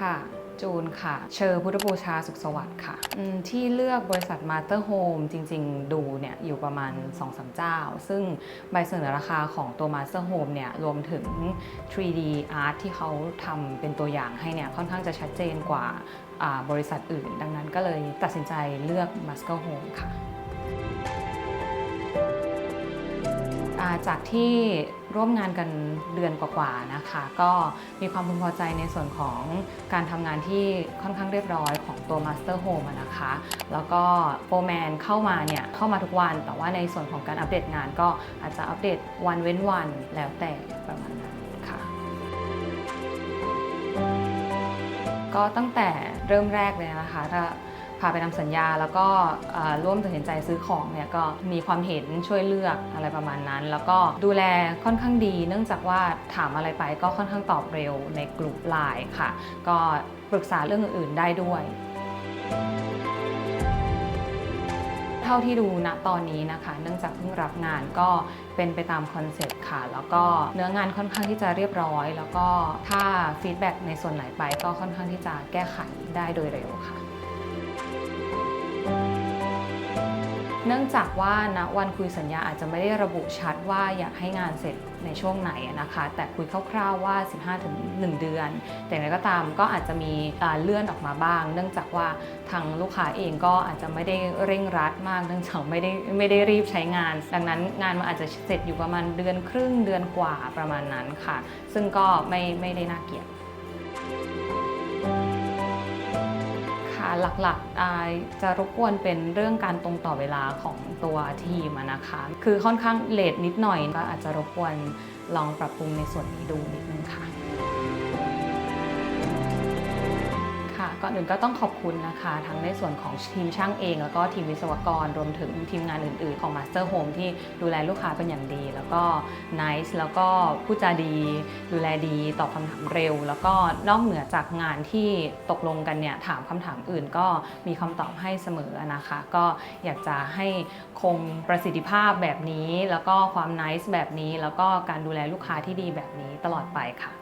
ค่ะ จูนค่ะ เชอร์พุทธบูชาสุขสวัสดิ์ค่ะที่เลือกบริษัทมาสเตอร์โฮมจริงๆ ดูเนี่ยอยู่ประมาณ 2-3เจ้า ซึ่งใบเสนอราคาของตัวมาสเตอร์โฮมเนี่ยรวมถึง 3D Art ที่เขาทำเป็นตัวอย่างให้เนี่ยค่อนข้างจะชัดเจนกว่าบริษัทอื่น ดังนั้นก็เลยตัดสินใจเลือกมาสเตอร์โฮมค่ะ จากที่ร่วมงานกันเดือนกว่าๆนะคะ ก็มีความพึงพอใจในส่วนของการทำงานที่ค่อนข้างเรียบร้อยของตัว Master Home นะคะ แล้วก็โปรแมนเข้ามาเนี่ยเข้ามาทุกวัน แต่ว่าในส่วนของการอัปเดตงานก็อาจจะอัปเดตวันเว้นวันแล้วแต่ประมาณนั้นค่ะ ก็ตั้งแต่เริ่มแรกเลยนะคะถ้า พาไปทำสัญญา แล้วก็ร่วมตัดสินใจซื้อของเนี่ยก็มีความเห็นช่วยเลือกอะไรประมาณนั้น แล้วก็ดูแลค่อนข้างดี เนื่องจากว่าถามอะไรไปก็ค่อนข้างตอบเร็วในกลุ่มไลน์ค่ะ ก็ปรึกษาเรื่องอื่นๆได้ด้วยเท่าที่ดูณตอนนี้นะคะ เนื่องจากเพิ่งรับงานก็เป็นไปตามคอนเซ็ปต์ค่ะ แล้วก็เนื้องานค่อนข้างที่จะเรียบร้อย แล้วก็ถ้าฟีดแบ็กในส่วนไหนไปก็ค่อนข้างที่จะแก้ไขได้โดยเร็วค่ะ เนื่องจากว่าณวันคุยสัญญาอาจจะไม่ได้ระบุชัดว่าอยากให้งานเสร็จในช่วงไหนนะคะ แต่คุยคร่าวๆว่า 15-1 เดือน แต่อย่างไรก็ตามก็อาจจะมีเลื่อนออกมาบ้าง เนื่องจากว่าทางลูกค้าเองก็อาจจะไม่ได้เร่งรัดมากเนื่องจากไม่ได้ไม่ได้รีบใช้งาน ดังนั้นงานมันอาจจะเสร็จอยู่ประมาณเดือนครึ่งเดือนกว่าประมาณนั้นค่ะ ซึ่งก็ไม่ไม่ได้น่าเกลียด หลักๆอายจะรบกวนเป็นเรื่องการตรงต่อเวลาของตัวทีมนะคะ คือค่อนข้างเลทนิดหน่อยก็อาจจะรบกวนลองปรับปรุงในส่วนนี้ดูนิดนึงค่ะ ก่อนอื่นก็ต้องขอบคุณนะคะ ทั้งในส่วนของทีมช่างเอง แล้วก็ทีมวิศวกรรวมถึงทีมงานอื่นๆ ของ Master Home ที่ดูแลลูกค้าเป็นอย่างดี แล้วก็ nice แล้วก็พูดจาดี ดูแลดีตอบคำถามเร็ว แล้วก็นอกเหนือจากงานที่ตกลงกันเนี่ยถามคำถามอื่นก็มีคำตอบให้เสมอนะคะ ก็อยากจะให้คงประสิทธิภาพแบบนี้ แล้วก็ความ nice แบบนี้ แล้วก็การดูแลลูกค้าที่ดีแบบนี้ตลอดไปค่ะ